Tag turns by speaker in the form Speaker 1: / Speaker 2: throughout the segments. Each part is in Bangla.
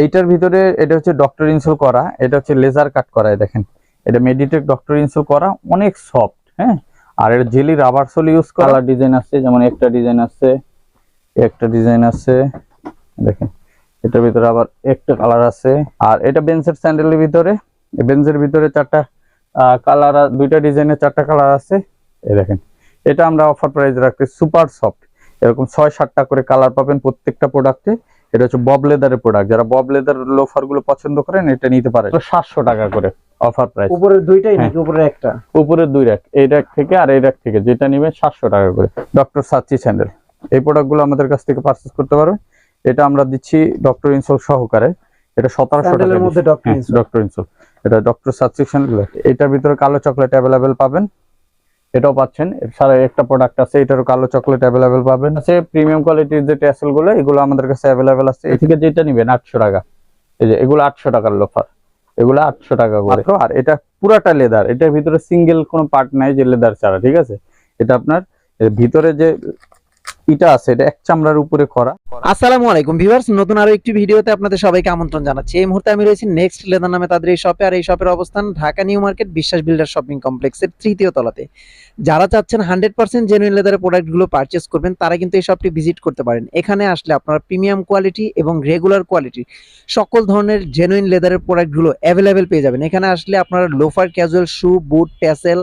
Speaker 1: এইটার ভিতরে এটা হচ্ছে ডক্টর ইনসুল করা, এটা হচ্ছে লেজার কাট করা দেখেন। এটা মেডিটেক ডক্টর ইনসুল করা, অনেক সফট হ্যাঁ? আর এটা জেলি রাবার সোল ইউজ করা। ডিজাইন আছে যেমন একটা ডিজাইন আছে একটা ডিজাইন আছে দেখেন। এটার ভিতরে আবার একটা কালার আছে আর এটা বেঞ্চের স্যান্ডেলের ভিতরে বেঞ্চের ভিতরে চারটা কালার, দুইটা ডিজাইনের চারটা কালার আছে এই দেখেন। এটা আমরা অফার প্রাইস রাখতে সুপার সফট এরকম ছয় সাতটা করে কালার পাবেন প্রত্যেকটা প্রোডাক্টে এটা হচ্ছে বব লেদারের প্রোডাক্ট যারা বব লেদার লোফারগুলো পছন্দ করেন এটা নিতে পারেন। সাতশো টাকা করে অফার প্রাইস
Speaker 2: উপরের দুইটাই
Speaker 1: হ্যাঁ।
Speaker 2: নাকি উপরের একটা?
Speaker 1: উপরের দুই র্যাক এই র্যাক থেকে আর এই র্যাক থেকে যেটা নিবে সাতশো টাকা করে। ডক্টর সাচ্চি স্যান্ডেল এই প্রোডাক্টগুলো আমাদের কাছ থেকে পারচেস করতে পারবে এটা আমরা দিচ্ছি ডক্টর ইনসোল সহকারে। এটা সতেরোশো টাকা
Speaker 2: মধ্যে ডক্টর
Speaker 1: ডক্টর ইনসোল এটা ডক্টর সাচ্চি স্যান্ডেল এটার ভিতরে কালো চকলেট অ্যাভেলেবেল পাবেন। এটাও পাচ্ছেন। সারা একটা প্রোডাক্ট আছে, এটারও কালো চকলেট অ্যাভেলেবেল পাবেন। আছে প্রিমিয়াম কোয়ালিটির যে ট্যাসেলগুলো, এগুলো আমাদের কাছে অ্যাভেলেবেল আছে। এই থেকে যেটা নিবেন আটশো টাকা। এই যে, এগুলো আটশো টাকার লোফার এগুলো আটশো টাকা করে। আর এটা পুরাটা লেদার এটার ভিতরে সিঙ্গেল কোনো পার্ট নাই যে লেদার ছাড়া, ঠিক আছে? এটা আপনার ভিতরে যে ইটা আছে, এটা এক চামড়ার উপরে করা।
Speaker 2: আসসালামু আলাইকুম ভিউয়ার্স, নতুন আরও একটি ভিডিওতে আপনাদের সবাইকে আমন্ত্রণ জানাচ্ছি। এই মুহূর্তে আমি রয়েছি নেক্সট লেদার নামে তাদের এই শপে আর এই শপের অবস্থান Dhaka new market Biswas builder shopping কমপ্লেক্সের তৃতীয় তলাতে। যারা চাচ্ছেন হান্ড্রেড পার্সেন্ট জেনুইন লেদারের প্রোডাক্টগুলো পারচেস করবেন, তারা কিন্তু এই শপটি ভিজিট করতে পারেন। এখানে আসলে আপনারা প্রিমিয়াম কোয়ালিটি এবং রেগুলার কোয়ালিটি সকল ধরনের জেনুইন লেদারের প্রোডাক্টগুলো অ্যাভেলেবেল পেয়ে যাবেন। এখানে আসলে আপনারা লোফার ক্যাজুয়াল শু বুট প্যাসেল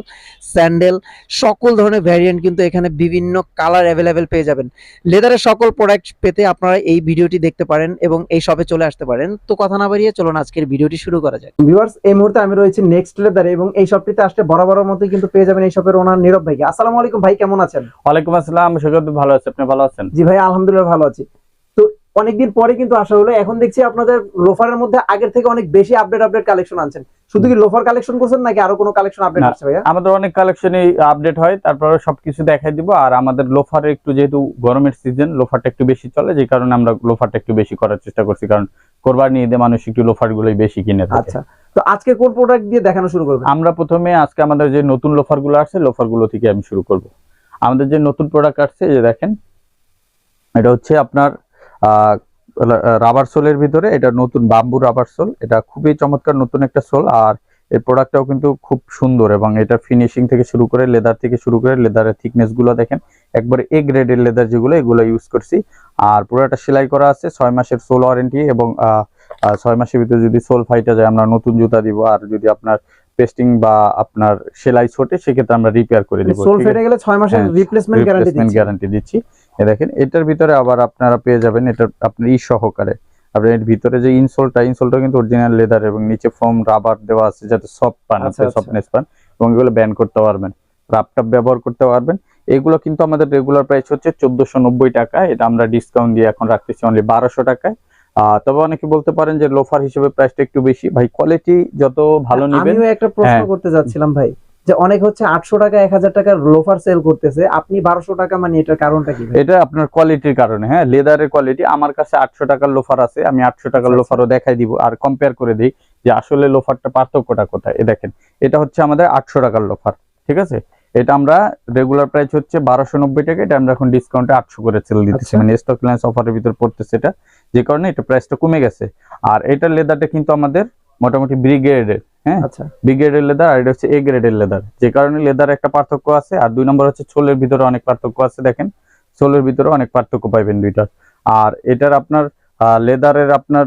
Speaker 2: স্যান্ডেল সকল ধরনের ভ্যারিয়েন্ট কিন্তু এখানে বিভিন্ন কালার অ্যাভেলেবেল পেয়ে যাবেন। লেদারের সকল প্রোডাক্ট পেতে আপনারা এই ভিডিওটি দেখতে পারেন এবং এই শপে চলে আসতে পারেন। তো কথা না বাড়িয়ে চলুন আজকের ভিডিওটি শুরু করা যাক। ভিউয়ার্স এই মুহূর্তে আমি রয়েছি নেক্সট লেদারে এবং এই শপটিতে আসলে বরাবরের মতোই কিন্তু পেয়ে যাবেন এই শপের ওনার নীরব ভাই আসসালামু আলাইকুম ভাই কেমন আছেন?
Speaker 1: ওয়ালাইকুম আসসালাম সৈকত ভালো আছে। আপনি ভালো আছেন?
Speaker 2: জি ভাই আলহামদুলিল্লাহ ভালো আছি। অনেকদিন পরে কিন্তু আসা হলো। এখন দেখছি আপনাদের লোফারের মধ্যে আগের থেকে অনেক বেশি আপডেট আপডেট কালেকশন আনছেন। শুধু কি লোফার কালেকশন করছেন নাকি আরও কোনো কালেকশন আপডেট আসছে ভাইয়া?
Speaker 1: আমাদের অনেক কালেকশনই আপডেট হয় তারপরে সবকিছু দেখাই দিব। আর আমাদের লোফার একটু যেহেতু গরমের সিজন লোফারটা একটু বেশি চলে যে কারণে আমরা লোফারটা একটু বেশি করার চেষ্টা করছি কারণ কোরবানি ঈদে মানুষ একটু লোফার গুলোই বেশি কিনে
Speaker 2: আচ্ছা তো আজকে কোন প্রোডাক্ট দিয়ে দেখানো শুরু করবেন?
Speaker 1: আমরা প্রথমে আজকে আমাদের যে নতুন লোফারগুলো আসছে লোফারগুলো থেকে আমি শুরু করব। আমাদের যে নতুন প্রোডাক্ট আসছে এই যে দেখেন এটা হচ্ছে আপনার রাবার সোলের ভিতরে এটা নতুন বাম্বু রাবার সোল এটা খুবই চমৎকার নতুন একটা সোল আর এই প্রোডাক্টটাও কিন্তু খুব সুন্দর এবং এটা ফিনিশিং থেকে শুরু করে লেদার থেকে শুরু করে লেদারের থিকনেসগুলো দেখেন একবারে এ গ্রেডের লেদার যেগুলো এগুলো ইউজ করছি। আর পুরোটা সেলাই করা আছে ছয় মাসের সোল ওয়ারেন্টি এবং ছয় মাসের ভিতরে যদি সোল ফাইটা যায় আমরা নতুন জুতা দিব আর যদি আপনার পেস্টিং বা আপনার সেলাই ছোটে সেক্ষেত্রে আমরা রিপেয়ার করে দিব
Speaker 2: সোল ফেটে গেলে 6 মাসের রিপ্লেসমেন্ট গ্যারান্টি দিচ্ছি।
Speaker 1: এ দেখেন এটার ভিতরে আবার আপনারা পেয়ে যাবেন এটা আপনার ই সহকারে। আপনার এর ভিতরে যে ইনসোলটা ইনসোলটা কিন্তু অরিজিনাল লেদার এবং নিচে ফোম রাবার দেওয়া আছে যাতে সফট পান
Speaker 2: আচ্ছা,
Speaker 1: আপনি
Speaker 2: আচ্ছা।
Speaker 1: সফটনেস পান এবং এগুলো ব্যান করতে পারবেন। রাপটাপ ব্যবহার করতে পারবেন। এগুলো কিন্তু আমাদের রেগুলার প্রাইস হচ্ছে চোদ্দশো নব্বই টাকা। এটা আমরা ডিসকাউন্ট দিয়ে এখন রাখতেছি অনলি বারোশো টাকায়। আহ, তবে অনেকে বলতে পারেন যে লোফার হিসেবে প্রাইসটা একটু বেশি। ভাই কোয়ালিটি যত ভালো নিবেন
Speaker 2: আমিও একটা প্রশ্ন
Speaker 1: হ্যাঁ।
Speaker 2: করতে যাচ্ছিলাম ভাই। যে অনেক হচ্ছে 800 টাকা 1000 টাকার লোফার সেল করতেছে। আপনি বারোশো টাকা মানে এটার কারণটা কি
Speaker 1: এটা আপনার কোয়ালিটির কারণে হ্যাঁ লেদারের কোয়ালিটি আমার কাছে আটশো টাকার লোফার আছে আমি আটশো টাকার
Speaker 2: আচ্ছা,
Speaker 1: লোফারও দেখাই দিব আর কম্পেয়ার করে দিই যে আসলে লোফারটা পার্থক্যটা কোথায়। এ দেখেন এটা হচ্ছে আমাদের আটশো টাকার লোফার ঠিক আছে? এটা আমরা রেগুলার প্রাইস হচ্ছে বারোশো নব্বই টাকা এটা আমরা এখন ডিসকাউন্টে আটশো করে সেল দিতেছি।
Speaker 2: আচ্ছা।
Speaker 1: মানে স্টক লেন্স অফারের ভিতর পড়তেছে এটা যে কারণে এটা প্রাইসটা কমে গেছে। আর এটার লেদারটা কিন্তু আমাদের মোটামুটি ব্রিগেডের হ্যাঁ?
Speaker 2: আচ্ছা।
Speaker 1: বি গ্রেডের লেদার আর এটা হচ্ছে এ গ্রেডের লেদার যে কারণে লেদার একটা পার্থক্য আছে আর দুই নম্বর হচ্ছে ছোলের ভিতরে অনেক পার্থক্য আছে দেখেন। সোলের ভিতরে অনেক পার্থক্য পাইবেন দুইটার। আর এটার আপনার লেদারের আপনার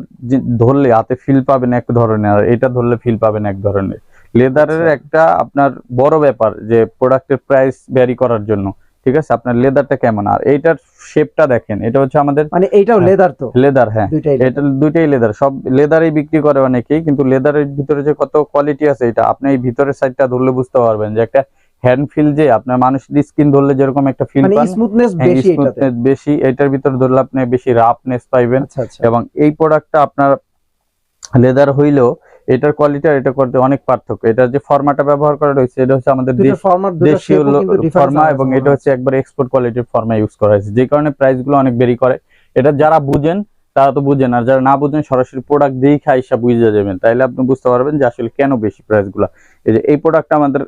Speaker 1: ধরলে হাতে ফিল পাবেন এক ধরনের আর এটা ধরলে ফিল পাবেন এক ধরনের। লেদারের
Speaker 2: আচ্ছা।
Speaker 1: একটা আপনার বড় ব্যাপার যে প্রোডাক্টের প্রাইস ব্যারি করার জন্য। ঠিক আছে? আপনার লেদারটা কেমন? আর এইটার শেপটা দেখেন এটা হচ্ছে আমাদের
Speaker 2: মানে এইটাও
Speaker 1: হ্যাঁ।
Speaker 2: লেদার তো।
Speaker 1: লেদার হ্যাঁ। এটা দুইটাই লেদার। সব লেদারই বিক্রি করে অনেকেই কিন্তু লেদারের ভিতরে যে কত কোয়ালিটি আছে এটা আপনি এই ভিতরের সাইডটা ধরলে বুঝতে পারবেন যে একটা হ্যান্ড ফিল যে আপনার মানুষের স্কিন ধরলে যেরকম একটা ফিল
Speaker 2: মানে
Speaker 1: পান
Speaker 2: স্মুথনেস
Speaker 1: হ্যাঁ,
Speaker 2: বেশি এটাতে।
Speaker 1: smoothness বেশি এটার ভিতরে ধরলে আপনি বেশি রাফনেস পাইবেন।
Speaker 2: আচ্ছা আচ্ছা।
Speaker 1: এবং এই প্রোডাক্টটা আপনার লেদার হইলেও এটার কোয়ালিটি আর এটা করতে অনেক পার্থক্য। এটা যে ফর্মাটা ব্যবহার করা রয়েছে এটা হচ্ছে আমাদের দেশীয় ফর্মা এবং এটা হচ্ছে। একবার এক্সপোর্ট কোয়ালিটির ফর্মা ইউজ করা হয়েছে। যে কারণে প্রাইসগুলো অনেক বেরি করে। এটা যারা বুঝেন তারা তো বুঝেন। আর যারা না বুঝেন সরাসরি প্রোডাক্ট দিয়েই খাই সব বুঝে যাবেন। তাইলে আপনি বুঝতে পারবেন যে আসলে কেন বেশি প্রাইসগুলো। এই যে এই প্রোডাক্টটা আমাদের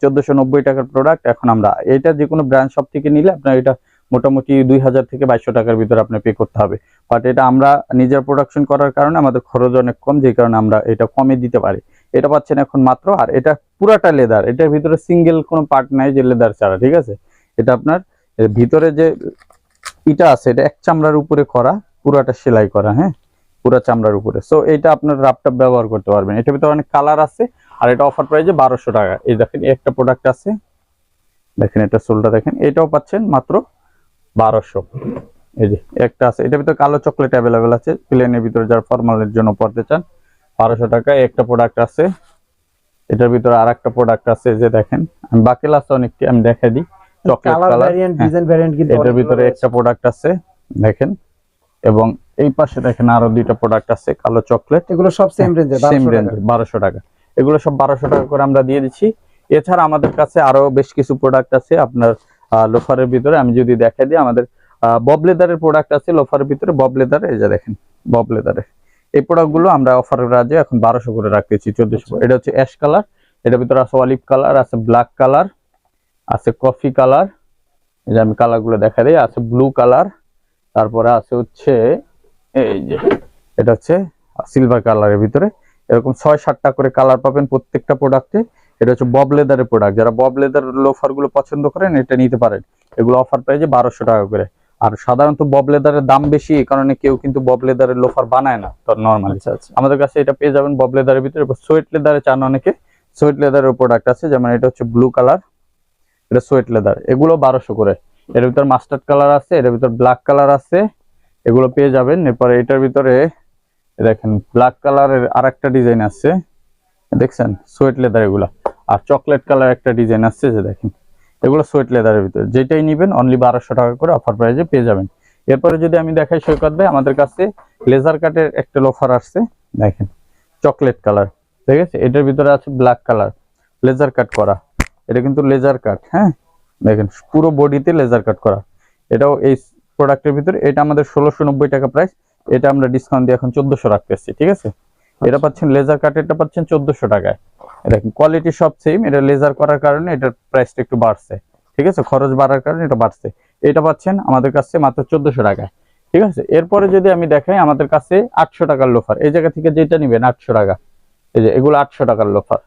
Speaker 1: চোদ্দশো নব্বই টাকার প্রোডাক্ট এখন আমরা এটা যে কোনো ব্র্যান্ড শপ থেকে নিলে আপনার এটা মোটামুটি দুই হাজার থেকে বাইশশো টাকার ভিতরে আপনি পে করতে হবে। বাট এটা আমরা নিজের প্রোডাকশন করার কারণে আমাদের খরচ অনেক কম, যে কারণে আমরা এটা কমে দিতে পারি। এটা পাচ্ছেন এখন মাত্র, আর এটা পুরাটা লেদার এটার ভিতরে সিঙ্গেল কোনো পার্ট নাই যে লেদার ছাড়া, ঠিক আছে? এটা আপনার ভিতরে যে ইটা আছে, এটা এক চামড়ার উপরে করা, পুরাটা সেলাই করা হ্যাঁ? পুরা চামড়ার উপরে। সো এটা আপনার রাপটাপ ব্যবহার করতে পারবেন। এটার ভিতরে অনেক কালার আছে, আর এটা অফার প্রাইসে বারোশো টাকা। এই দেখেন, একটা প্রোডাক্ট আছে। দেখেন, এটা সোলটা দেখেন। এটাও পাচ্ছেন মাত্র বারোশো। এই যে একটা আছে এটার ভিতরে কালো চকলেট অ্যাভেলেবেল আছে। প্লেনের ভিতরে যারা ফর্মালের জন্য পড়তে চান বারোশো টাকা একটা প্রোডাক্ট আছে। এটার ভিতরে আর একটা প্রোডাক্ট আছে যে দেখেন আমি বাকিল আছে অনেকটি আমি দেখাই দিই। চকলেট
Speaker 2: কালার
Speaker 1: এটার ভিতরে একটা প্রোডাক্ট আছে দেখেন। এবং এই পাশে দেখেন আরও দুইটা প্রোডাক্ট আছে কালো চকলেট
Speaker 2: এগুলো সব সেম রেঞ্জে
Speaker 1: সেম রেঞ্জ বারোশো টাকা। এগুলো সব বারোশো টাকা করে আমরা দিয়ে দিচ্ছি। এছাড়া আমাদের কাছে আরও বেশ কিছু প্রোডাক্ট আছে আপনার লোফারের ভিতরে। আমি যদি দেখাই দিই, আমাদের ববলেদারের প্রোডাক্ট আছে লোফারের ভিতরে। বব লেদার এই যে দেখেন বব লেদারের এই প্রোডাক্টগুলো আমরা অফারের রাজে এখন বারোশো করে রাখতেছি, চোদ্দশো এটা হচ্ছে অ্যাশ কালার এটার ভিতরে আছে অলিভ কালার আছে ব্ল্যাক কালার আছে কফি কালার এই যে আমি কালারগুলো দেখা দিই, আছে ব্লু কালার তারপরে আছে হচ্ছে, এই যে, এটা হচ্ছে সিলভার কালারের ভিতরে। এরকম ছয় সাতটা করে কালার পাবেন প্রত্যেকটা প্রোডাক্টে এটা হচ্ছে বব লেদারের প্রোডাক্ট যারা বব লেদার লোফারগুলো পছন্দ করেন এটা নিতে পারেন। এগুলো অফার প্রাইজে বারোশো টাকা করে। আর সাধারণত বব লেদারের দাম বেশি এই কারণে কেউ কিন্তু বব লেদারের লোফার বানায় না তো নর্মালি
Speaker 2: আচ্ছা আচ্ছা।
Speaker 1: আমাদের কাছে এটা পেয়ে যাবেন বব লেদারের ভিতরে। সোয়েট লেদারে চান অনেকে সোয়েট লেদারের প্রোডাক্ট আছে যেমন এটা হচ্ছে ব্লু কালার এটা সোয়েট লেদার এগুলো বারোশো করে। এর ভিতর মাস্টার্ড কালার আছে এর ভিতর ব্ল্যাক কালার আছে এগুলো পেয়ে যাবেন। এরপরে এটার ভিতরে দেখেন ব্ল্যাক কালারের আর একটা ডিজাইন আছে। দেখছেন? সোয়েট লেদার এগুলা। আর চকলেট কালার একটা ডিজাইন আসছে যে দেখেন। এগুলো সোয়েট লেদারের ভিতরে। যেটাই নিবেন অনলি বারোশো টাকা করে অফার প্রাইজে পেয়ে যাবেন। এরপরে যদি আমি দেখাই সৈকত ভাই, আমাদের কাছে লেজার কাটের একটা লোফার আসছে। দেখেন, চকলেট কালার। ঠিক আছে? এটার ভিতরে আছে ব্ল্যাক কালার লেজার কাট করা। এটা কিন্তু লেজার কাট হ্যাঁ? দেখেন, পুরো বডিতে লেজার কাট করা। এটাও এই প্রোডাক্টের ভিতরে। এটা আমাদের ষোলোশো টাকা প্রাইস এটা আমরা ডিসকাউন্ট দিয়ে এখন চোদ্দশো রাখতেছি ঠিক আছে? এটা পাচ্ছেন লেজার কাট এটা পাচ্ছেন চোদ্দশো টাকায়। দেখেন কোয়ালিটি সব সেম এটা লেজার করার কারণে এটার প্রাইসটা একটু বাড়ছে। ঠিক আছে? খরচ বাড়ার কারণে এটা বাড়ছে। এটা পাচ্ছেন আমাদের কাছে মাত্র চোদ্দশো টাকায়। ঠিক আছে? এরপরে যদি আমি দেখাই, আমাদের কাছে আটশো টাকার লোফার এই জায়গা থেকে যেটা নিবেন, আটশো টাকা। এই যে, এগুলো আটশো টাকার লোফার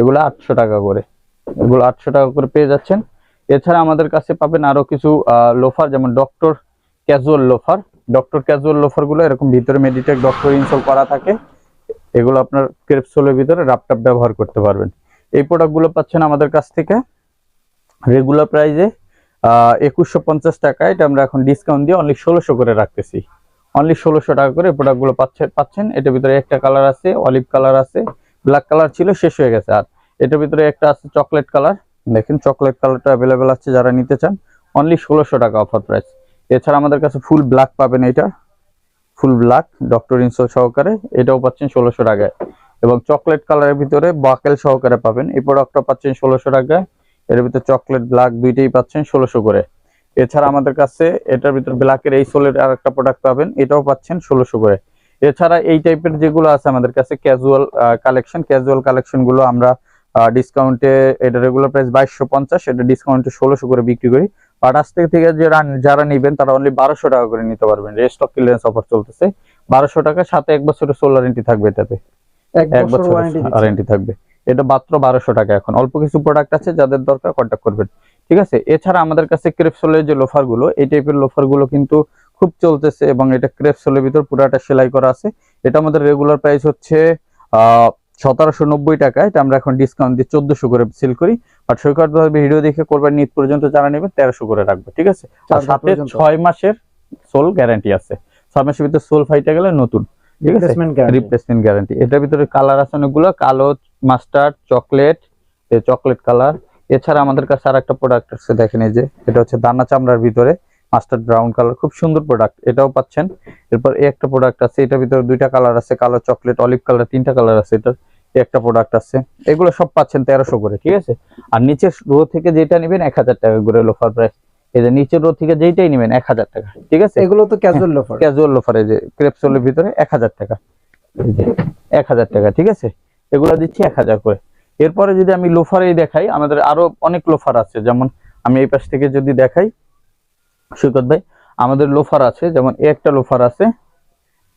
Speaker 1: এগুলো আটশো টাকা করে। এগুলো আটশো টাকা করে পেয়ে যাচ্ছেন। এছাড়া আমাদের কাছে পাবেন আরও কিছু লোফার যেমন doctor casual loafer doctor casual লোফারগুলো, এরকম ভিতরে মেডিটেক ডক্টর ইনস্টল করা থাকে। এগুলো আপনার ক্রেপসোলের ভিতরে ল্যাপটপ ব্যবহার করতে পারবেন। এই প্রোডাক্টগুলো পাচ্ছেন আমাদের কাছ থেকে। রেগুলার প্রাইজে একুশশো পঞ্চাশ টাকা। এটা আমরা এখন ডিসকাউন্ট দিয়ে অনলি ষোলোশো করে রাখতেছি। অনলি ষোলোশো টাকা করে প্রোডাক্টগুলো পাচ্ছে- পাচ্ছেন। এটার ভিতরে একটা কালার আছে অলিভ কালার আছে। ব্ল্যাক কালার ছিল, শেষ হয়ে গেছে। আর এটার ভিতরে একটা আছে চকলেট কালার দেখেন চকলেট কালারটা অ্যাভেলেবেল আছে যারা নিতে চান। অনলি ষোলোশো টাকা অফার প্রাইস এছাড়া আমাদের কাছে ফুল ব্ল্যাক পাবেন এটা ফুল ব্ল্যাক, ডক্টর ইনসোল সহকারে, এটাও পাচ্ছেন ষোলোশো টাকায়। এবং চকলেট কালারের ভিতরে বাকেল সহকারে পাবেন। এই প্রোডাক্টটা পাচ্ছেন ষোলোশো টাকায়। এর ভিতরে চকলেট ব্ল্যাক দুইটাই পাচ্ছেন ষোলোশো করে। এছাড়া আমাদের কাছে এটার ভিতরে ব্ল্যাকের এই সোলের আর একটা প্রোডাক্ট পাবেন, এটাও পাচ্ছেন ষোলোশো করে। এছাড়া এই টাইপের যেগুলো আছে আমাদের কাছে ক্যাজুয়াল কালেকশন ক্যাজুয়াল কালেকশনগুলো আমরা ডিসকাউন্টে এটা রেগুলার প্রাইস বাইশশো পঞ্চাশ, এটা ডিসকাউন্টে ষোলোশো করে বিক্রি করি। আজ থেকে থেকে যারা যারা নিবেন তারা অনলি বারোশো টাকা করে নিতে পারবেন। অফ ক্লিয়ারেন্স অফার চলতেছে। বারোশো টাকা সাথে এক বছরের সোল ওয়ারেন্টি থাকবে এটাতে।
Speaker 2: এক বছর ওয়ারেন্টি
Speaker 1: থাকবে। এটা মাত্র বারোশো টাকা এখন। অল্প কিছু প্রোডাক্ট আছে যাদের দরকার কন্ট্যাক্ট করবেন। ঠিক আছে? এছাড়া আমাদের কাছে ক্রেপসোলের যে লোফারগুলো এই টাইপের লোফারগুলো কিন্তু খুব চলতেছে এবং এটা ক্রেপসোলের ভিতর পুরাটা সেলাই করা আছে। এটা আমাদের রেগুলার প্রাইস হচ্ছে আহ সতেরোশো নব্বই টাকা এটা আমরা এখন ডিসকাউন্ট দিয়ে চোদ্দশো করে সেল করি। বাট সৈকত ভিডিও দেখে করবার নিট পর্যন্ত যারা নেবেন তেরোশো করে রাখব ঠিক আছে? আর সাথে ছয় মাসের সোল গ্যারান্টি আছে। ছয় মাসের ভিতরে সোল ফাইটে গেলে নতুন ঠিক আছে?
Speaker 2: গ্যারান্টি
Speaker 1: রিপ্লেসমেন্ট গ্যারান্টি এটার ভিতরে কালার আছে অনেকগুলো কালো মাস্টার্ড চকলেট চকলেট কালার এছাড়া আমাদের কাছে আর একটা প্রোডাক্ট আছে দেখেন এই যে এটা হচ্ছে দানা চামড়ার ভিতরে। মাস্টার্ড ব্রাউন কালার খুব সুন্দর প্রোডাক্ট এটাও পাচ্ছেন। এরপর এই একটা প্রোডাক্ট আছে এটার ভিতরে দুইটা কালার আছে কালো চকলেট অলিভ কালার তিনটা কালার আছে এটার একটা প্রোডাক্ট আছে। এগুলো সব পাচ্ছেন তেরোশো করে ঠিক আছে? আর নিচের রো থেকে যেটা নেবেন এক হাজার টাকা করে লোফার প্রাইস এই যে নিচের রো থেকে যেইটাই নেবেন এক হাজার টাকা ঠিক আছে?
Speaker 2: এগুলো তো ক্যাজুয়াল লোফার
Speaker 1: ক্যাজুয়াল লোফার এই যে ক্রেপসোলের ভিতরে এক হাজার টাকা। এক হাজার টাকা ঠিক আছে? এগুলো দিচ্ছি এক হাজার করে। এরপরে যদি আমি লোফারেই দেখাই আমাদের আরও অনেক লোফার আছে যেমন আমি এই পাশ থেকে যদি দেখাই সৈকত ভাই, আমাদের লোফার আছে, যেমন একটা লোফার আছে।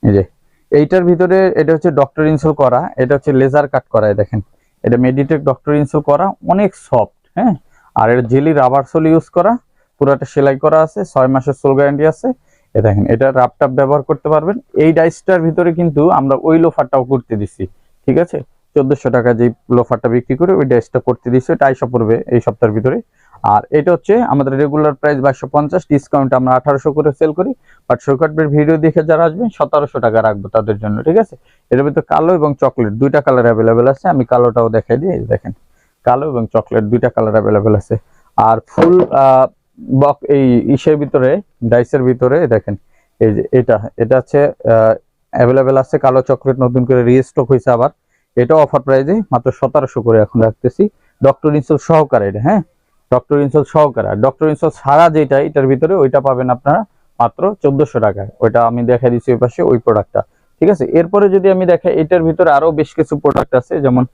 Speaker 1: এই যে, এইটার ভিতরে এটা হচ্ছে ডক্টর ইনসল করা, এটা হচ্ছে লেজার কাট করা দেখেন। এটা মেডিটেক ডক্টর ইনসল করা, অনেক সফট হ্যাঁ? আর এটা জেলি রাবার সোল ইউজ করা, পুরোটা সেলাই করা আছে, ছয় মাসের সোল গ্যারান্টি আছে। এ দেখেন, এটা রাপটাপ ব্যবহার করতে পারবেন। এই ডাইসটার ভিতরে কিন্তু আমরা ওই লোফারটাও করতে দিছি, ঠিক আছে? চোদ্দশো টাকা যে লোফারটা বিক্রি করে ওই ডাইসটা করতে দিছি ওটা আইসা পড়বে এই সপ্তাহের ভিতরে। আর এটা হচ্ছে আমাদের রেগুলার প্রাইস বাইশশো পঞ্চাশ ডিসকাউন্ট আমরা আঠারোশো করে সেল করি বাট সৈকতের ভিডিও দেখে যারা আসবেন, সতেরোশো টাকা রাখব তাদের জন্য, ঠিক আছে? এটার ভিতরে কালো এবং চকলেট দুইটা কালার অ্যাভেলেবেল আছে, আমি কালোটাও দেখাই দিই দেখেন। কালো এবং চকলেট দুইটা কালার অ্যাভেলেবেল আছে। আর ফুল বক এই ইসের ভিতরে ডাইসের ভিতরে, দেখেন, এই যে এটা এটা হচ্ছে অ্যাভেলেবেল আছে কালো চকলেট নতুন করে রিস্টক হয়েছে আবার। এটা অফার প্রাইজে মাত্র সতেরোশো করে এখন রাখতেছি। ডক্টর ইনসল সহকারে এটা হ্যাঁ? ডক্টর ইনসল সহকারে। ডক্টর ইনসল ছাড়া যেটা এটার ভিতরে ওইটা পাবেন আপনারা মাত্র চোদ্দশো টাকায়। ওইটা আমি দেখাই দিচ্ছি ওই পাশে ওই প্রোডাক্টটা ঠিক আছে? এরপরে যদি আমি দেখাই এটার ভিতরে আরও বেশ কিছু প্রোডাক্ট আছে যেমন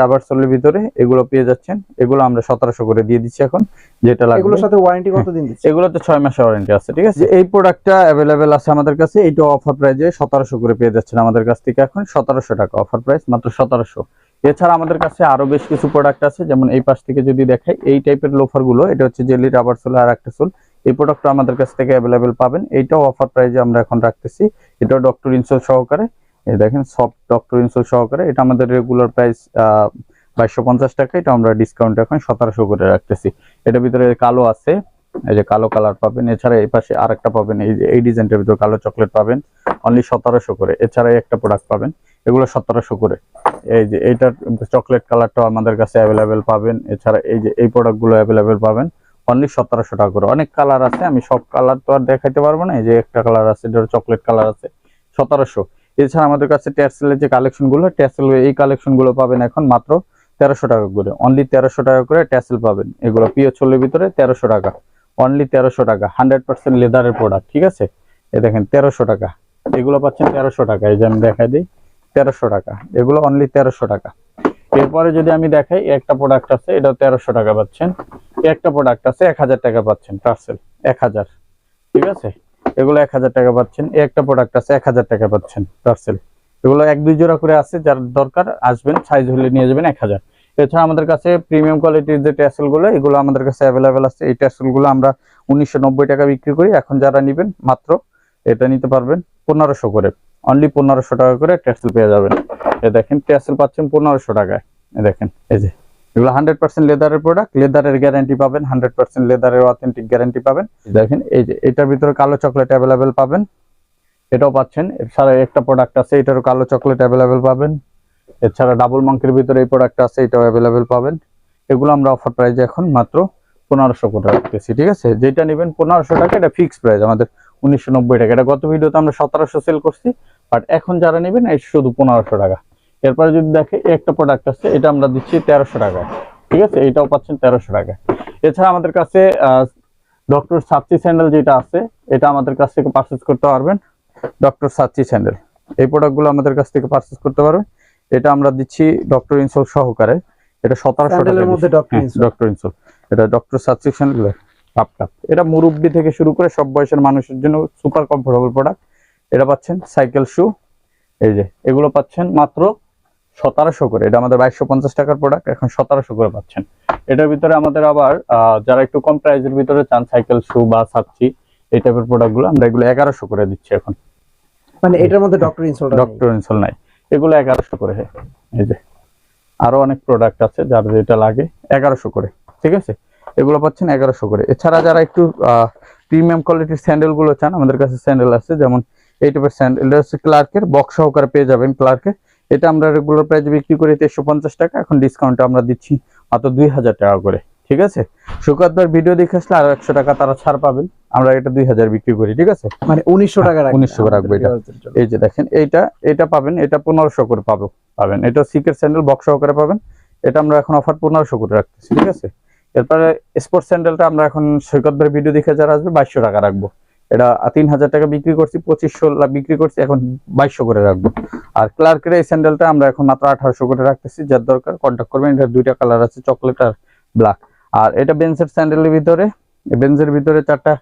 Speaker 1: রাবার সোলের ভিতরে এগুলো পেয়ে যাচ্ছেন। এগুলো আমরা সতেরোশো করে দিয়ে দিচ্ছি এখন যেটা লাগবে।
Speaker 2: এগুলোর সাথে ওয়ারেন্টি কতদিন দিচ্ছে
Speaker 1: এগুলোতে ছয় মাসের ওয়ারেন্টি আছে ঠিক আছে? এই প্রোডাক্টটা অ্যাভেলেবেল আছে আমাদের কাছে এইটা অফার প্রাইজে সতেরোশো করে পেয়ে যাচ্ছেন আমাদের কাছ থেকে এখন সতেরোশো টাকা অফার প্রাইস মাত্র সতেরোশো। এছাড়া আমাদের কাছে আরও বেশ কিছু প্রোডাক্ট আছে, যেমন এই পাশ থেকে যদি দেখাই, এই টাইপের লোফারগুলো এটা হচ্ছে জেলি রাবার সোল আর একটা সোল এই প্রোডাক্টটা আমাদের কাছ থেকে অ্যাভেলেবেল পাবেন। এইটাও অফার প্রাইজে আমরা এখন রাখতেছি। এটাও ডক্টর ইনসোল সহকারে। দেখেন, সব ডক্টর ইনসোল সহকারে। এটা আমাদের রেগুলার প্রাইস বাইশশো পঞ্চাশ টাকা। এটা আমরা ডিসকাউন্ট এখন সতেরোশো করে রাখতেছি। এটার ভিতরে কালো আছে। এই যে কালো কালার পাবেন। এছাড়া এই পাশে আরেকটা পাবেন। এই যে, এই ডিজাইনটার ভিতরে কালো চকলেট পাবেন। অনলি সতেরোশো করে। এছাড়া একটা প্রোডাক্ট পাবেন। এগুলো সতেরোশো করে। এই যে এইটার চকলেট কালারটাও আমাদের কাছে অ্যাভেলেবেল পাবেন। এছাড়া এই যে এই প্রোডাক্টগুলো অ্যাভেলেবেল পাবেন। অনলি সতেরোশো টাকা করে। অনেক কালার আছে, আমি সব কালার তো আর দেখাইতে পারব না। এই যে একটা কালার আছে এটা চকলেট কালার আছে, সতেরোশো। এছাড়া আমাদের কাছে ট্যাসেলের যে কালেকশনগুলো ট্যাসেল এই কালেকশনগুলো পাবেন এখন মাত্র তেরোশো টাকা করে। অনলি তেরোশো টাকা করে ট্যাসেল পাবেন। এগুলো পিও চল্লির ভিতরে তেরোশো টাকা। অনলি তেরোশো টাকা। হান্ড্রেড পার্সেন্ট লেদারের প্রোডাক্ট ঠিক আছে? এ দেখেন, তেরোশো টাকা। এগুলো পাচ্ছেন তেরোশো টাকা। এই যে আমি দেখাই দিই। তেরোশো টাকা। এগুলো অনলি তেরোশো টাকা। এরপরে যদি আমি দেখাই, একটা প্রোডাক্ট আছে এটা তেরোশো টাকা পাচ্ছেন। একটা প্রোডাক্ট আছে, এক হাজার টাকা পাচ্ছেন পার্সেল এক হাজার। ঠিক আছে? এগুলো এক হাজার টাকা পাচ্ছেন, একটা প্রোডাক্ট আছে, এক হাজার টাকা পাচ্ছেন পার্সেল এগুলো এক দুই জোড়া করে আছে, যার দরকার আসবেন সাইজ হলে নিয়ে যাবেন এক হাজার। এছাড়া আমাদের কাছে প্রিমিয়াম কোয়ালিটির যে ট্যাসেলগুলো এগুলো আমাদের কাছে অ্যাভেলেবেল আছে। এই ট্যাসেলগুলো আমরা উনিশশো নব্বই টাকা বিক্রি করি। এখন যারা নিবেন, মাত্র এটা নিতে পারবেন পনেরোশো করে। অনলি পনেরোশো টাকা করে ট্যাসেল পেয়ে যাবেন। এ দেখেন ট্যাসেল পাচ্ছেন পনেরোশো টাকায়। এ দেখেন, এই যে। এগুলো হান্ড্রেড পার্সেন্ট লেদারের প্রোডাক্ট লেদারের গ্যারান্টি পাবেন হান্ড্রেড পার্সেন্ট লেদারের অথেন্টিক গ্যারান্টি পাবেন। দেখেন, এই যে, এটার ভিতরে কালো চকলেট অ্যাভেলেবেল পাবেন। এটাও পাচ্ছেন, এছাড়া একটা প্রোডাক্ট আছে, এটারও কালো চকলেট অ্যাভেলেবেল পাবেন। এছাড়া ডাবল মাঙ্কের ভিতরে এই প্রোডাক্ট আছে, এটাও অ্যাভেলেবেল পাবেন। এগুলো আমরা অফার প্রাইজে এখন মাত্র পনেরোশো করে রাখতেছি, ঠিক আছে? যেটা নেবেন পনেরোশো টাকা, এটা ফিক্সড প্রাইস আমাদের উনিশশো নব্বই টাকা। এটা গত ভিডিওতে আমরা সতেরোশো সেল করছি বাট এখন যারা নেবেন এই শুধু পনেরোশো টাকা। এরপরে যদি দেখে একটা প্রোডাক্ট আছে এটা আমরা দিচ্ছি তেরোশো টাকায়। ঠিক আছে? এটাও পাচ্ছেন তেরোশো টাকায়। এছাড়া আমাদের কাছে ডক্টর সাচ্চি স্যান্ডেল যেটা আছে এটা আমাদের কাছ থেকে পারচেস করতে পারবেন। ডক্টর সাচ্চি স্যান্ডেল এই প্রোডাক্টগুলো আমাদের কাছ থেকে পারচেস করতে পারবেন। এটা আমরা দিচ্ছি ডক্টর ইনসোল সহকারে। এটা সতেরোশো টাকা
Speaker 2: স্যান্ডেলের মধ্যে ডক্টর
Speaker 1: ইনসোল এটা ডক্টর সাচ্চি স্যান্ডেল টাপ টাপ এটা মুরব্বি থেকে শুরু করে সব বয়সের মানুষের জন্য সুপার কমফোর্টেবল প্রোডাক্ট এটা পাচ্ছেন সাইকেল শু। এই যে এগুলো পাচ্ছেন মাত্র সতেরোশো করে। এটা আমাদের বাইশশো পঞ্চাশ টাকার প্রোডাক্ট এখন সতেরোশো করে পাচ্ছেন। এটার ভিতরে আমাদের আবার যারা একটু কম প্রাইসের ভিতরে চান সাইকেল শু বা সাচ্ছি এই টাইপের প্রোডাক্টগুলো আমরা এগুলো এগারোশো করে দিচ্ছি এখন।
Speaker 2: মানে এটার মধ্যে ডক্টর ইনসোল
Speaker 1: ডক্টর ইনসল নাই। এগুলো এগারোশো করে। এই যে আরও অনেক প্রোডাক্ট আছে যার যেটা লাগে এগারোশো করে। ঠিক আছে? এগুলো পাচ্ছেন এগারোশো করে। এছাড়া যারা একটু প্রিমিয়াম কোয়ালিটির স্যান্ডেলগুলো চান আমাদের কাছে স্যান্ডেল আছে যেমন এই টাইপের স্যান্ডেল এটা হচ্ছে ক্লার্কের বক্স সহকারে পেয়ে যাবেন ক্লার্কের এটা আমরা রেগুলার প্রাইসে বিক্রি করি তেরোশো পঞ্চাশ টাকা। এখন ডিসকাউন্টে আমরা দিচ্ছি মাত্র দুই হাজার টাকা করে। ঠিক আছে? শুক্রবার ভিডিও দেখে আসলে আরও একশো টাকা তারা ছাড় পাবেন। আমরা এটা দুই হাজার বিক্রি করি ঠিক আছে?
Speaker 2: মানে উনিশশো টাকা রাখবেন।
Speaker 1: 1900 করে রাখব এটা। এই যে দেখেন এইটা এটা পাবেন এটা পনেরোশো করে পাবো পাবেন। এটা সিকের স্যান্ডেল বক্স সহকারে পাবেন। এটা আমরা এখন অফার পনেরোশো করে রাখতেছি ঠিক আছে? এরপরে স্পোর্টস স্যান্ডেলটা আমরা এখন সৈকতদের ভিডিও দেখে যারা আসবে বাইশশো টাকা রাখব। এটা তিন হাজার টাকা বিক্রি করছি পঁচিশশো বিক্রি করছি এখন বাইশশো করে রাখব। আর ক্লার্কের এই স্যান্ডেলটা আমরা এখন মাত্র আঠারোশো করে রাখতেছি যার দরকার কন্ট্যাক্ট করবেন এটা দুইটা কালার আছে চকলেট আর ব্ল্যাক আর এটা বেঞ্চের স্যান্ডেলের ভিতরে বেঞ্চের ভিতরে চারটা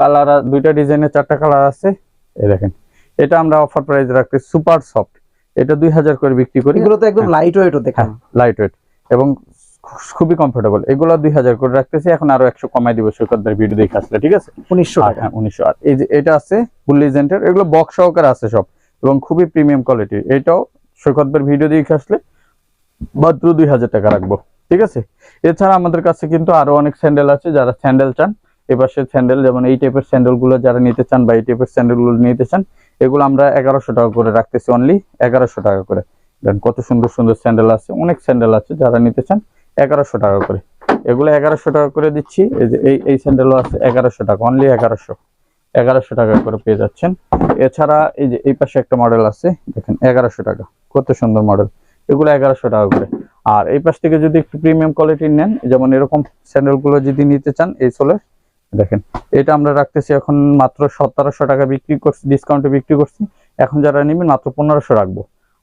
Speaker 1: কালার দুইটা ডিজাইনের চারটা কালার আছে। এই দেখেন এটা আমরা অফার প্রাইস রাখতে সুপার সফট এটা দুই হাজার করে বিক্রি করি।
Speaker 2: এগুলো তো একদম লাইট ওয়েটও দেখেন।
Speaker 1: লাইট ওয়েট এবং খুবই কমফোর্টেবল এগুলো দুই হাজার করে রাখতেছি এখন আরও একশো কমাই দিব সৈকতদের ভিডিও দেখে আসলে ঠিক আছে?
Speaker 2: উনিশশো টাকা।
Speaker 1: হ্যাঁ উনিশশো আর এই যে এটা আছে ফুল এগুলো বক্স সহকারে আছে সব এবং খুবই প্রিমিয়াম কোয়ালিটির এটাও সৈকতদের ভিডিও দেখে আসলে মাত্র দুই হাজার টাকা রাখব ঠিক আছে? এছাড়া আমাদের কাছে কিন্তু আরও অনেক স্যান্ডেল আছে যারা স্যান্ডেল চান এপাশে স্যান্ডেল যেমন এই টাইপের স্যান্ডেলগুলো যারা নিতে চান বা এই টাইপের স্যান্ডেলগুলো নিতে চান এগুলো আমরা এগারোশো টাকা করে রাখতেছি অনলি এগারোশো টাকা করে। দেখেন কত সুন্দর সুন্দর স্যান্ডেল আছে অনেক স্যান্ডেল আছে যারা নিতে চান এগারোশো টাকা করে। এগুলো এগারোশো টাকা করে দিচ্ছি। এই যে এই এই স্যান্ডেলও আছে এগারোশো টাকা অনলি এগারোশো। এগারোশো টাকা করে পেয়ে যাচ্ছেন। এছাড়া এই যে এই পাশে একটা মডেল আছে, দেখেন, এগারোশো টাকা। কত সুন্দর মডেল এগুলো এগারোশো টাকা করে। আর এই পাশ থেকে যদি একটু প্রিমিয়াম কোয়ালিটির নেন, যেমন এরকম স্যান্ডেলগুলো যদি নিতে চান, এই সোলের দেখেন, এটা আমরা রাখতেছি এখন মাত্র সতেরোশো টাকা বিক্রি করছি ডিসকাউন্টে বিক্রি করছি। এখন যারা নেবেন, মাত্র পনেরোশো রাখব।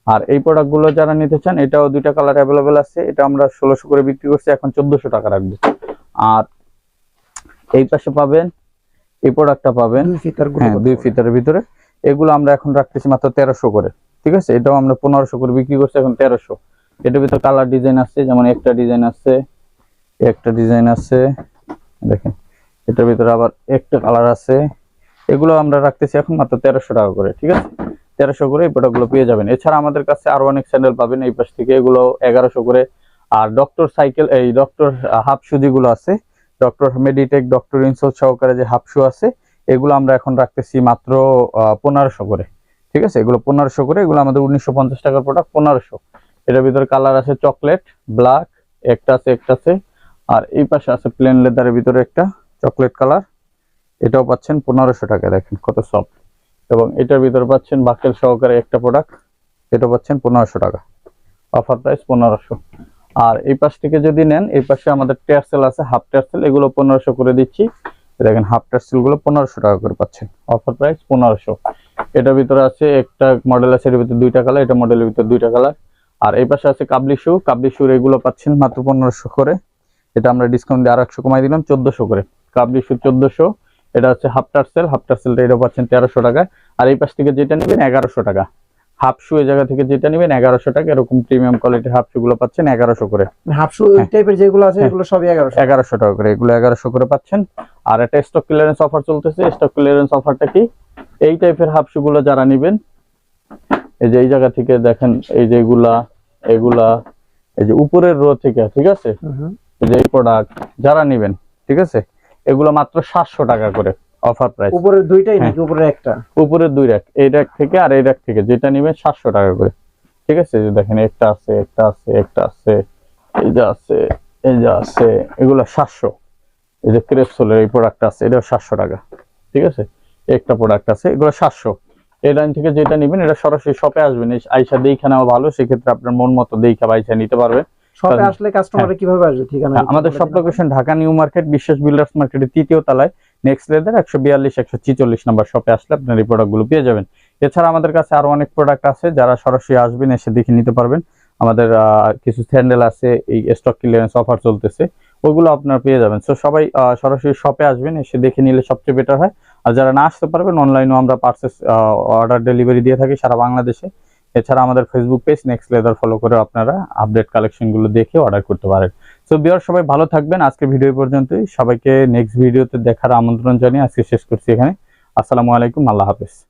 Speaker 1: আর এই প্রোডাক্টগুলো যারা নিতে চান এটাও দুইটা কালার অ্যাভেলেবেল আছে। এটা আমরা ষোলোশো করে বিক্রি করছি এখন চোদ্দশো টাকা রাখব। আর এই পাশে পাবেন এই প্রোডাক্টটা পাবেন
Speaker 2: দুই ফিতার
Speaker 1: হ্যাঁ দুই? ফিতারের ভিতরে। এগুলো আমরা এখন রাখতেছি মাত্র তেরোশো করে ঠিক আছে? এটাও আমরা পনেরোশো করে বিক্রি করছি এখন তেরোশো। এটার ভিতরে কালার ডিজাইন আছে যেমন একটা ডিজাইন আছে একটা ডিজাইন আছে দেখেন। এটার ভিতরে আবার একটা কালার আছে। এগুলো আমরা রাখতেছি এখন মাত্র তেরোশো টাকা করে ঠিক আছে? তেরোশো করে এই প্রোডাক্টগুলো পেয়ে যাবেন। এছাড়া আমাদের কাছে আরও অনেক স্যান্ডেল পাবেন এই পাশ থেকে। এগুলো এগারোশো করে। আর ডক্টর সাইকেল এই ডক্টর হাফ শু যেগুলো আছে। ডক্টর মেডিটেক ডক্টর ইনসোল সহকারে যে হাফ শু আছে, এগুলো আমরা এখন রাখতেছি মাত্র পনেরোশো করে। ঠিক আছে? এগুলো পনেরোশো করে। এগুলো আমাদের উনিশশো পঞ্চাশ টাকার প্রোডাক্ট পনেরোশো। এটার ভিতরে কালার আছে চকলেট ব্ল্যাক একটা আছে একটা আছে। আর এই পাশে আছে প্লেন লেদারের ভিতরে একটা চকলেট কালার এটাও পাচ্ছেন পনেরোশো টাকা দেখেন কত সফট এবং এটার ভিতরে পাচ্ছেন বাকেল সহকারে একটা প্রোডাক্ট এটা পাচ্ছেন পনেরোশো টাকা। অফার প্রাইস পনেরোশো। আর এই পাশ থেকে যদি নেন, এই পাশে আমাদের টেয়ারসেল আছে হাফ টেয়ারসেল এগুলো পনেরোশো করে দিচ্ছি। দেখেন হাফ টেয়ারসেলগুলো পনেরোশো টাকা করে পাচ্ছেন। অফার প্রাইস পনেরোশো। এটার ভিতরে আছে একটা মডেল আছে, এটার ভিতরে দুইটা কালার এটা মডেলের ভিতরে দুইটা কালার আর এই পাশে আছে কাবলি শু কাবলি শুর এগুলো পাচ্ছেন মাত্র পনেরোশো করে। এটা আমরা ডিসকাউন্ট দিয়ে আর একশো কমাই দিলাম, চোদ্দশো করে। কাবলি শু চোদ্দশো এটা হচ্ছে হাফ টার্সেল হাফ টার্সেলটা এটা পাচ্ছেন তেরোশো টাকা আর এই পাশ থেকে যেটা নেবেন এগারোশো টাকা। হাফ শু এই জায়গা থেকে যেটা নেবেন এগারোশো টাকা। এরকম প্রিমিয়াম কোয়ালিটির হাফ শু গুলো পাচ্ছেন এগারোশো করে।
Speaker 2: হাফ শু টাইপের যেগুলো আছে
Speaker 1: হ্যাঁ।
Speaker 2: এগুলো সবই এগারোশো।
Speaker 1: এগারোশো টাকা করে। এগুলো এগারোশো করে পাচ্ছেন। আর একটা স্টক ক্লিয়ারেন্স অফার চলতেছে। স্টক ক্লিয়ারেন্স অফারটা কি? এই টাইপের হাফ শু গুলো যারা নিবেন এই যে এই জায়গা থেকে দেখেন এই যে এগুলা এগুলা এই যে উপরের রো থেকে ঠিক আছে? এই যে এই প্রোডাক্ট যারা নিবেন ঠিক আছে? এগুলো মাত্র সাতশো টাকা করে অফার প্রাইস
Speaker 2: উপরের দুইটাই
Speaker 1: হ্যাঁ।
Speaker 2: নাকি উপরের একটা?
Speaker 1: উপরের দুই র্যাক এই র্যাক থেকে আর এই র্যাক থেকে যেটা নিবেন সাতশো টাকা করে। ঠিক আছে? দেখেন একটা আছে একটা আছে একটা আছে এই যে আছে এই যে আছে এগুলো সাতশো। এই যে ক্রেপসোলের এই প্রোডাক্ট আছে এটাও সাতশো টাকা। ঠিক আছে? একটা প্রোডাক্ট আছে এগুলো সাতশো। এই লাইন থেকে যেটা নিবেন এটা সরাসরি শপে আসবেন। এই আইসা দেখে নেওয়া ভালো সেক্ষেত্রে আপনার মন মতো দেখে বাইসা নিতে পারবেন।
Speaker 2: শপে
Speaker 1: হ্যাঁ।
Speaker 2: আসলে কাস্টমার কীভাবে আসবে ঠিকানা
Speaker 1: হ্যাঁ, আমাদের সব location Dhaka new market Biswas builders মার্কেটের তৃতীয় তলায় নেক্সট লেদার একশো বিয়াল্লিশ একশো ছিচল্লিশ নাম্বার শপে আসলে আপনার এই প্রোডাক্টগুলো পেয়ে যাবেন। এছাড়া আমাদের কাছে আরও অনেক প্রোডাক্ট আছে যারা সরাসরি আসবেন এসে দেখে নিতে পারবেন। আমাদের আহ, কিছু স্যান্ডেল আছে এই স্টক ক্লিয়ারেন্স অফার চলতেছে ওইগুলো আপনারা পেয়ে যাবেন। সো সবাই সরাসরি শপে আসবেন এসে দেখে নিলে সবচেয়ে বেটার হয়। আর যারা না আসতে পারবেন অনলাইনেও আমরা পার্সেস অর্ডার ডেলিভারি দিয়ে থাকি সারা বাংলাদেশে। এছাড়া আমাদের Facebook page next leather follow করে আপনারা আপডেট কালেকশনগুলো দেখে অর্ডার করতে পারেন। সো বিয়ার সবাই ভালো থাকবেন। আজকে ভিডিও পর্যন্তই। সবাইকে নেক্সট ভিডিওতে দেখার আমন্ত্রণ জানিয়ে আজকে শেষ করছি এখানে। আসসালামু আলাইকুম। আল্লাহ হাফেজ।